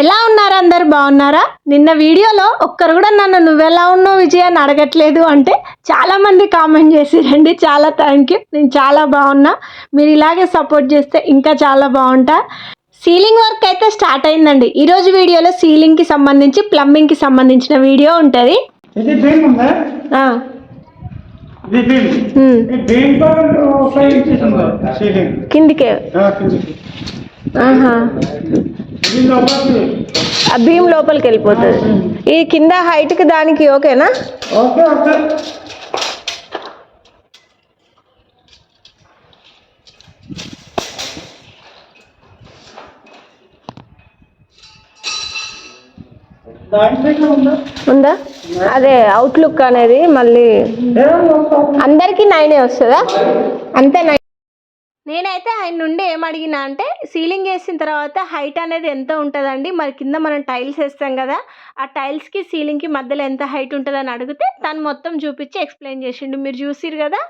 ఎలా ఉన్నారు అందరు? బాగున్నారా? నిన్న వీడియోలో ఒక్కరు కూడా నన్ను నువ్వెలా ఉన్నావు విజయ్ అని అడగట్లేదు అంటే చాలా మంది కామెంట్ చేసిరండి. చాలా థ్యాంక్ యూ నేను చాలా బాగున్నా. మీరు ఇలాగే సపోర్ట్ చేస్తే ఇంకా చాలా బాగుంటా. సీలింగ్ వర్క్ అయితే స్టార్ట్ అయిందండి. ఈరోజు వీడియోలో సీలింగ్కి సంబంధించి ప్లంబింగ్కి సంబంధించిన వీడియో ఉంటుంది. కిందికే. ఆ, భీమ్ లోపలికి వెళ్ళిపోతుంది. ఈ కింద హైట్కి దానికి ఓకేనా? ఉందా? అదే అవుట్లుక్ అనేది మళ్ళీ. అందరికీ నైనే వస్తుందా? అంతే నైన్ నేనైతే ఆయన నుండి ఏం అడిగినా అంటే సీలింగ్ వేసిన తర్వాత హైట్ అనేది ఎంత ఉంటుందండి? మరి కింద మనం టైల్స్ వేస్తాం కదా ఆ టైల్స్కి సీలింగ్కి మధ్యలో ఎంత హైట్ ఉంటుందని అడిగితే తను మొత్తం చూపించి ఎక్స్ప్లెయిన్ చేసిండు. మీరు చూసిరు కదా?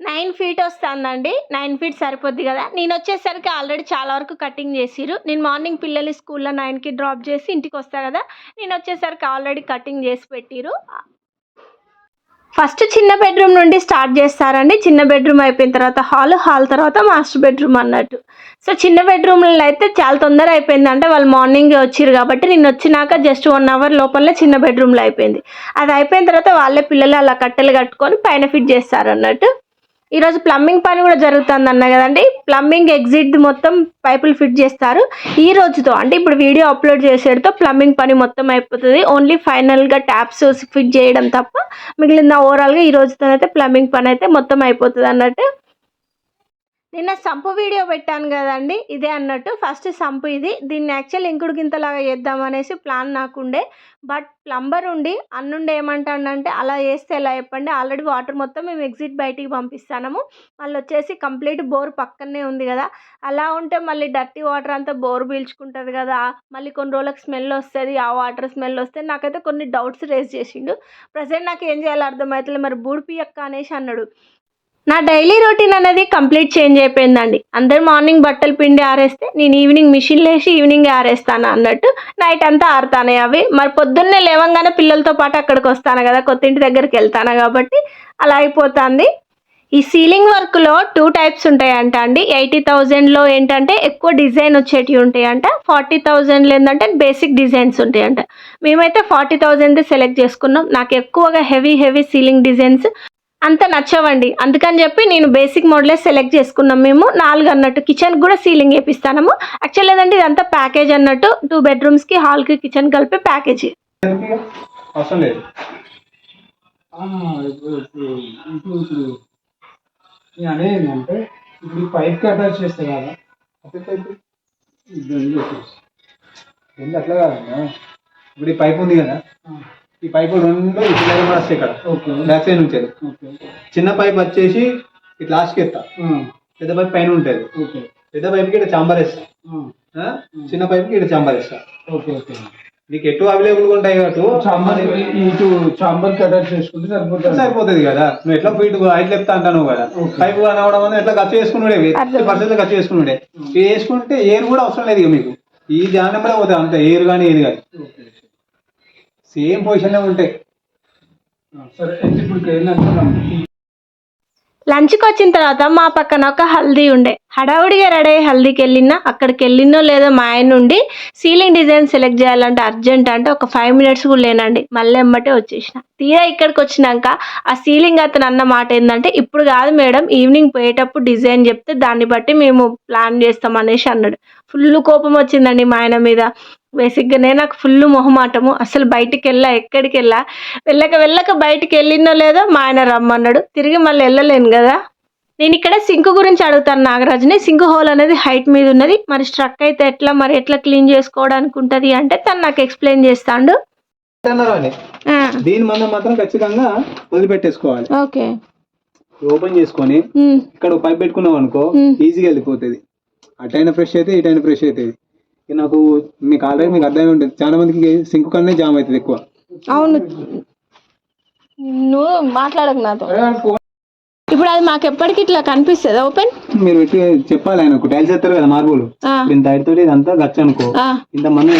నైన్ ఫీట్ వస్తుందండి. నైన్ ఫీట్ సరిపోద్ది కదా? నేను వచ్చేసరికి ఆల్రెడీ చాలా వరకు కటింగ్ చేసిరు నేను మార్నింగ్ పిల్లల్ని స్కూల్లో నైన్కి డ్రాప్ చేసి ఇంటికి వస్తా కదా? నేను వచ్చేసరికి ఆల్రెడీ కటింగ్ చేసి పెట్టిరు ఫస్ట్ చిన్న బెడ్రూమ్ నుండి స్టార్ట్ చేస్తారండి. చిన్న బెడ్రూమ్ అయిపోయిన తర్వాత హాల్ హాల్ తర్వాత మాస్టర్ బెడ్రూమ్ అన్నట్టు. సో చిన్న బెడ్రూమ్లో అయితే చాలా తొందర అయిపోయింది. అంటే వాళ్ళు మార్నింగ్ వచ్చారు కాబట్టి నేను వచ్చినాక జస్ట్ వన్ అవర్ లోపలనే చిన్న బెడ్రూమ్లో అయిపోయింది. అది అయిపోయిన తర్వాత వాళ్ళే పిల్లలు అలా కట్టెలు కట్టుకొని పైన ఫిట్ చేస్తారు అన్నట్టు. ఈరోజు ప్లంబింగ్ పని కూడా జరుగుతుంది అన్న కదండి. ప్లంబింగ్ ఎగ్జిట్ మొత్తం పైపులు ఫిట్ చేస్తారు. ఈ రోజుతో అంటే ఇప్పుడు వీడియో అప్లోడ్ చేసేటతో ప్లంబింగ్ పని మొత్తం అయిపోతుంది. ఓన్లీ ఫైనల్గా ట్యాప్స్ ఫిట్ చేయడం తప్ప మిగిలిన ఓవరాల్గా ఈ రోజుతోనైతే ప్లంబింగ్ పని అయితే మొత్తం అయిపోతుంది అన్నట్టు నిన్న సంపు వీడియో పెట్టాను కదండి ఇదే అన్నట్టు. ఫస్ట్ సంపు ఇది. దీన్ని యాక్చువల్ ఇంకుడు గింతలాగా చేద్దాం అనేసి ప్లాన్ నాకుండే బట్ ప్లంబర్ ఉండి అన్నుండి ఏమంటాడంటే అలా చేస్తే ఎలా చెప్పండి? ఆల్రెడీ వాటర్ మొత్తం మేము ఎగ్జిట్ బయటికి పంపిస్తాము మళ్ళీ వచ్చేసి కంప్లీట్ బోర్ పక్కనే ఉంది కదా. అలా ఉంటే మళ్ళీ డర్టీ వాటర్ అంతా బోర్ పీల్చుకుంటుంది కదా. మళ్ళీ కొన్ని రోజులకు స్మెల్ వస్తుంది. ఆ వాటర్ స్మెల్ వస్తే నాకైతే కొన్ని డౌట్స్ రేస్ చేసిండు. ప్రజెంట్ నాకు ఏం చేయాలో అర్థమవుతుంది మరి బూడిపియక్క అనేసి అన్నాడు. నా డైలీ రొటీన్ అనేది కంప్లీట్ చేంజ్ అయిపోయిందండి. అందరు మార్నింగ్ బట్టలు పిండి ఆరేస్తే నేను ఈవినింగ్ మిషన్ లేచి ఈవినింగ్ ఆరేస్తాను అన్నట్టు నైట్ అంతా ఆరుతానే అవి. మరి పొద్దున్నే లేవంగానే పిల్లలతో పాటు అక్కడికి వస్తాను కదా కొత్త ఇంటి దగ్గరికి వెళ్తాను కాబట్టి అలా అయిపోతుంది. ఈ సీలింగ్ వర్క్లో టూ టైప్స్ ఉంటాయంట అండి. ఎయిటీ థౌజండ్లో ఏంటంటే ఎక్కువ డిజైన్ వచ్చేటివి ఉంటాయంట. ఫార్టీ థౌజండ్లో ఏంటంటే బేసిక్ డిజైన్స్ ఉంటాయంట. మేమైతే ఫార్టీ థౌజండ్ సెలెక్ట్ చేసుకున్నాం. నాకు ఎక్కువగా హెవీ హెవీ సీలింగ్ డిజైన్స్ అంత నచ్చవండి. అందుకని చెప్పి నేను బేసిక్ మోడలే సెలెక్ట్ చేసుకున్నాం మేము. నాలుగు అన్నట్టు కిచెన్ కూడా సీలింగ్ వేపిస్తాము యాక్చువల్ లేదండి ఇదంతా ప్యాకేజ్ అన్నట్టు టూ బెడ్రూమ్స్కి హాల్కి కిచెన్ కలిపి ప్యాకేజీ దానికి అవసరం లేదు. ఇప్పుడు ఇప్పుడు ఇప్పుడు ఇప్పుడు నేను అనేది ఏంటంటే ఇప్పుడు ఈ పైప్కి అటాచ్ చేస్తే కదా అదే పైప్ ఇది వచ్చేసి ఏంది అట్లా కాదన్నా ఇప్పుడు ఈ పైప్ ఉంది కదా. ఈ పైప్ రెండు వస్తాయి ఇక్కడ. ఓకే. బ్యాక్ సైడ్ నుంచి చిన్న పైప్ వచ్చేసి ఇట్లా లాస్ట్కి ఎత్తా. పెద్ద పైప్ పైన ఉంటుంది. ఓకే. పెద్ద పైప్కి ఇక్కడ చాంబర్ వేస్తా? చిన్న పైప్కి ఇక్కడ చాంబర్ వేస్తా. Okay okay. నీకు ఎటు అవైలబుల్గా ఉంటాయి కాబట్టి చాంబర్ ఇటు చాంబర్కి అటాచ్ చేసుకుంటే సరిపోతుంది. సరిపోతుంది కదా. నువ్వు ఎట్లా ఫీట్ ఐదు చెప్తా అంటాను కదా. పైపు అనవడం వల్ల ఎట్లా ఖర్చు చేసుకున్నాడే? పర్సెంట్ ఖర్చు చేసుకున్నాడే? వేసుకుంటే ఎయిర్ కూడా అవసరం లేదు ఇక మీకు. ఈ ధ్యానం కూడా పోతుంది అంత ఎయిర్ కానీ ఏది కానీ. సేమ్ పొజిషన్లో ఉంటాయి సరే ఇప్పుడు లంచ్కి వచ్చిన తర్వాత మా పక్కన ఒక హల్దీ ఉండే. హడావుడిగా రెడీ అయ్యి హల్దీకి వెళ్ళినా అక్కడికి వెళ్ళినో లేదో మా ఆయన నుండి సీలింగ్ డిజైన్ సెలెక్ట్ చేయాలంటే అర్జెంట్ అంటే ఒక ఫైవ్ మినిట్స్ కూడా లేనండి. మళ్ళీ ఎమ్మటే వచ్చేసిన. తీరా ఇక్కడికి వచ్చినాక ఆ సీలింగ్ అతను అన్న మాట ఏంటంటే ఇప్పుడు కాదు మేడం ఈవినింగ్ పోయేటప్పుడు డిజైన్ చెప్తే దాన్ని బట్టి మేము ప్లాన్ చేస్తాం అనేసి అన్నాడు. ఫుల్ కోపం వచ్చిందండి మా ఆయన మీద. బేసిక్గానే నాకు ఫుల్ మొహమాటము. అసలు బయటికి వెళ్ళా ఎక్కడికి వెళ్ళా? వెళ్ళక వెళ్ళక బయటికి వెళ్ళినో లేదో మా ఆయన రమ్మన్నాడు. తిరిగి మళ్ళీ వెళ్ళలేను కదా? నేను ఇక్కడ సింక్ గురించి అడుగుతాను నాగరాజుని. సింక్ హోల్ అనేది హైట్ మీద ఉన్నది. మరి స్ట్రక్ అయితే ఎట్లా మరి ఎట్లా క్లీన్ చేసుకోవడానికి ఉంటుంది అంటే తను నాకు ఎక్స్ప్లెయిన్ చేస్తాడు. దీని మందం మాత్రం ఖచ్చితంగా వదిలిపెట్టేసుకోవాలి. ఓకే. ఓపెన్ చేసుకొని ఇక్కడ ఒక పైప్ పెట్టుకున్నాం అనుకో. ఈజీగా వెళ్ళిపోతుంది. అటైనా ఫ్రెష్ అయితే ఇటైనా ఫ్రెష్ అవుతుంది ఇక నాకు మీకు ఆల్రెడీ మీకు అర్థమై ఉంటుంది. చాలా మందికి సింక్ కన్నా జామ్ అవుతుంది ఎక్కువ. అవును. నువ్వు మాట్లాడకు నాతో. ఇప్పుడు అది మాకు ఎప్పటికి ఇట్లా కనిపిస్తుంది. ఓపెన్ మీరు చెప్పాలి ఆయనకు టైల్స్ ఎత్తారు కదా మార్బుల్. ఇంత తోటి ఇదంతా గచ్చ అనుకో. ఇంత మంది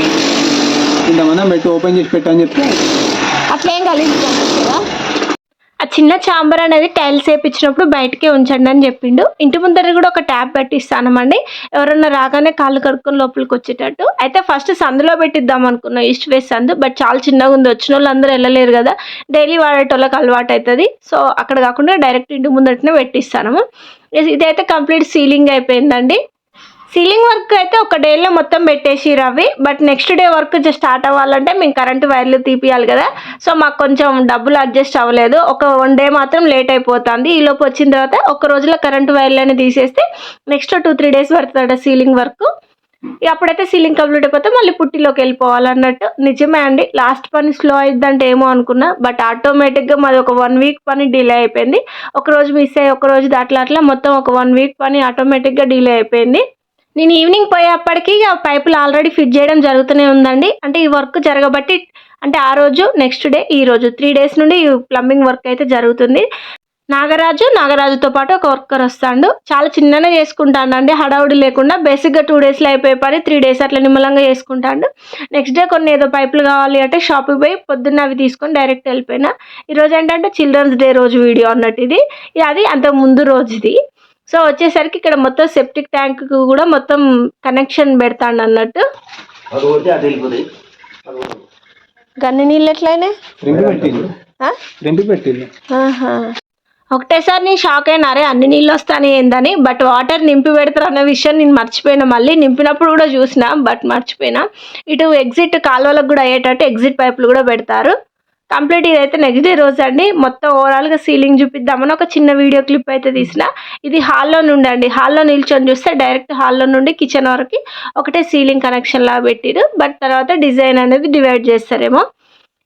ఇంత మందం పెట్టి ఓపెన్ చేసి పెట్టని చెప్తే అట్లేం ఆ చిన్న చాంబర్ అనేది టైల్స్ వేయించినప్పుడు బయటకే ఉంచండి అని చెప్పిండు. ఇంటి ముందర కూడా ఒక ట్యాప్ పెట్టిస్తానమండి. ఎవరన్నా రాగానే కాళ్ళు కడుక్కొని లోపలికి వచ్చేటట్టు. అయితే ఫస్ట్ సందులో పెట్టిద్దాం అనుకున్నాం ఈస్ట్ వేస్ట్ సందు బట్ చాలా చిన్నగా ఉంది. వచ్చిన వాళ్ళు అందరూ వెళ్ళలేరు కదా. డైలీ వాడేటోళ్ళకి అలవాటు అవుతుంది సో అక్కడ కాకుండా డైరెక్ట్ ఇంటి ముందరనే పెట్టిస్తాను ఇదైతే కంప్లీట్ సీలింగ్ అయిపోయిందండి. సీలింగ్ వర్క్ అయితే ఒక డేలో మొత్తం పెట్టేసి Ravi but next day work just start అవ్వాలంటే మేము కరెంటు వైర్లు తీపియాలి కదా. సో మాకు కొంచెం డబ్బులు అడ్జస్ట్ అవ్వలేదు. ఒక వన్ డే మాత్రం లేట్ అయిపోతుంది. ఈలోపు వచ్చిన తర్వాత ఒక రోజులో కరెంటు వైర్లని తీసేస్తే నెక్స్ట్ టూ త్రీ డేస్ పడుతుంది సీలింగ్ వర్క్. అప్పుడైతే సీలింగ్ కంప్లీట్ అయిపోతే మళ్ళీ పుట్టిలోకి వెళ్ళిపోవాలన్నట్టు. నిజమే అండి. లాస్ట్ పని స్లో అయిద్దంటే ఏమో అనుకున్నా బట్ ఆటోమేటిక్గా మాది ఒక వన్ వీక్ పని డిలే అయిపోయింది. ఒక రోజు మిస్ అయ్యి ఒక రోజు దాట్లా అట్లా మొత్తం ఒక వన్ వీక్ పని ఆటోమేటిక్గా డిలే అయిపోయింది. నేను ఈవినింగ్ పోయేప్పటికీ ఆ పైపులు ఆల్రెడీ ఫిట్ చేయడం జరుగుతూనే ఉందండి. అంటే ఈ వర్క్ జరగబట్టి అంటే ఆ రోజు నెక్స్ట్ డే ఈ రోజు త్రీ డేస్ నుండి ఈ ప్లంబింగ్ వర్క్ అయితే జరుగుతుంది. నాగరాజు నాగరాజుతో పాటు ఒక వర్కర్ వస్తాడు. చాలా చిన్ననే చేసుకుంటానండి హడావుడి లేకుండా బేసిక్గా టూ డేస్లో అయిపోయే పని త్రీ డేస్ అట్లా నిమ్మలంగా చేసుకుంటాడు. నెక్స్ట్ డే కొన్ని ఏదో పైపులు కావాలి అంటే షాప్కి పోయి పొద్దున్న అవి తీసుకొని డైరెక్ట్ వెళ్ళిపోయినా. ఈరోజు ఏంటంటే చిల్డ్రన్స్ డే రోజు వీడియో అన్నట్టు ఇది. ఇది అది అంత ముందు రోజుది. సో వచ్చేసరికి ఇక్కడ మొత్తం సెప్టిక్ ట్యాంక్ కూడా మొత్తం కనెక్షన్ పెడతాడు అన్నట్టు. గన్ని నీళ్ళు ఎట్లయినా. ఒకటేసారి నేను షాక్ అయినా అరే అన్ని నీళ్ళు వస్తాయి ఏందని బట్ వాటర్ నింపి పెడతారు అన్న విషయం నేను మర్చిపోయినా. మళ్ళీ నింపినప్పుడు కూడా చూసిన బట్ మర్చిపోయినా. ఇటు ఎగ్జిట్ కాలువలకు కూడా అయ్యేటట్టు ఎగ్జిట్ పైపులు కూడా పెడతారు. కంప్లీట్ ఇదైతే నెక్స్ట్ డే రోజు అండి. మొత్తం ఓవరాల్గా సీలింగ్ చూపిద్దామని ఒక చిన్న వీడియో క్లిప్ అయితే తీసిన. ఇది హాల్లో నుండి అండి. హాల్లో నిల్చొని చూస్తే డైరెక్ట్ హాల్లో నుండి కిచెన్ వరకు ఒకటే సీలింగ్ కనెక్షన్ లా పెట్టిరు. బట్ తర్వాత డిజైన్ అనేది డివైడ్ చేస్తారేమో.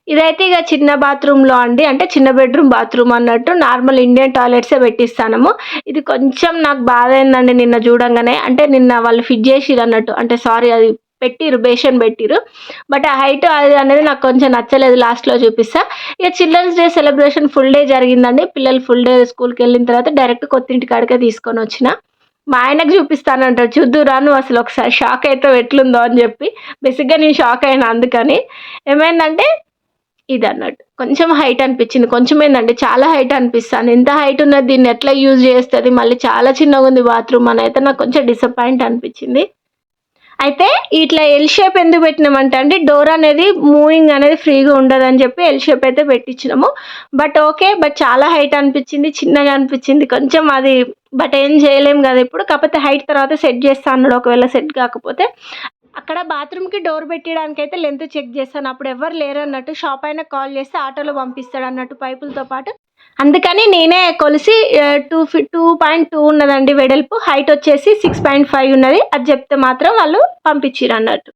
ఇదైతే ఇక చిన్న బాత్రూంలో అండి. అంటే చిన్న బెడ్రూమ్ బాత్రూమ్ అన్నట్టు నార్మల్ ఇండియన్ టాయిలెట్సే పెట్టిస్తాము ఇది కొంచెం నాకు బాధ అయిందండి నిన్న చూడంగానే. అంటే నిన్న వాళ్ళు ఫిట్ చేసిరు అన్నట్టు అంటే సారీ అది పెట్టిరు బేషన్ పెట్టిరు బట్ ఆ హైట్ అది అనేది నాకు కొంచెం నచ్చలేదు లాస్ట్లో చూపిస్తా. ఇక children's day celebration full day జరిగిందండి. పిల్లలు ఫుల్ డే స్కూల్కి వెళ్ళిన తర్వాత డైరెక్ట్ కొత్తింటి కాడికే తీసుకొని వచ్చిన. మా ఆయనకు చూపిస్తానంటారు చూద్దురా నువ్వు అసలు ఒకసారి షాక్ అయితే ఎట్లుందో అని చెప్పి. బేసిక్గా నేను షాక్ అయినా అందుకని. ఏమైందంటే ఇది అన్నట్టు కొంచెం హైట్ అనిపించింది. కొంచెం ఏంటంటే చాలా హైట్ అనిపిస్తాను ఇంత హైట్ ఉన్నది దీన్ని ఎట్లా యూజ్ చేస్తుంది? మళ్ళీ చాలా చిన్నగా ఉంది బాత్రూమ్ అని అయితే నాకు కొంచెం డిసప్పాయింట్ అనిపించింది. అయితే ఇట్లా ఎల్ షేప్ ఎందుకు పెట్టినామంటే అండి డోర్ అనేది మూవింగ్ అనేది ఫ్రీగా ఉండదని చెప్పి ఎల్ షేప్ అయితే పెట్టించినాము. బట్ ఓకే బట్ చాలా హైట్ అనిపించింది చిన్నగా అనిపించింది. కొంచెం అది బట్ ఏం చేయలేం కదా ఇప్పుడు. కాకపోతే హైట్ తర్వాత సెట్ చేస్తా అన్నాడు ఒకవేళ సెట్ కాకపోతే. అక్కడ బాత్రూమ్కి డోర్ పెట్టడానికి అయితే లెంత్ చెక్ చేస్తాను. అప్పుడు ఎవరు లేరు అన్నట్టు షాప్ అయినా కాల్ చేస్తే ఆటోలో పంపిస్తాడు అన్నట్టు పైపులతో పాటు. అందుకని నేనే కొలిసి టూ ఫి టూ పాయింట్ టూ ఉన్నదండి వెడల్పు. హైట్ వచ్చేసి సిక్స్ పాయింట్ ఫైవ్ ఉన్నది. అది చెప్తే మాత్రం వాళ్ళు పంపించారు అన్నట్టు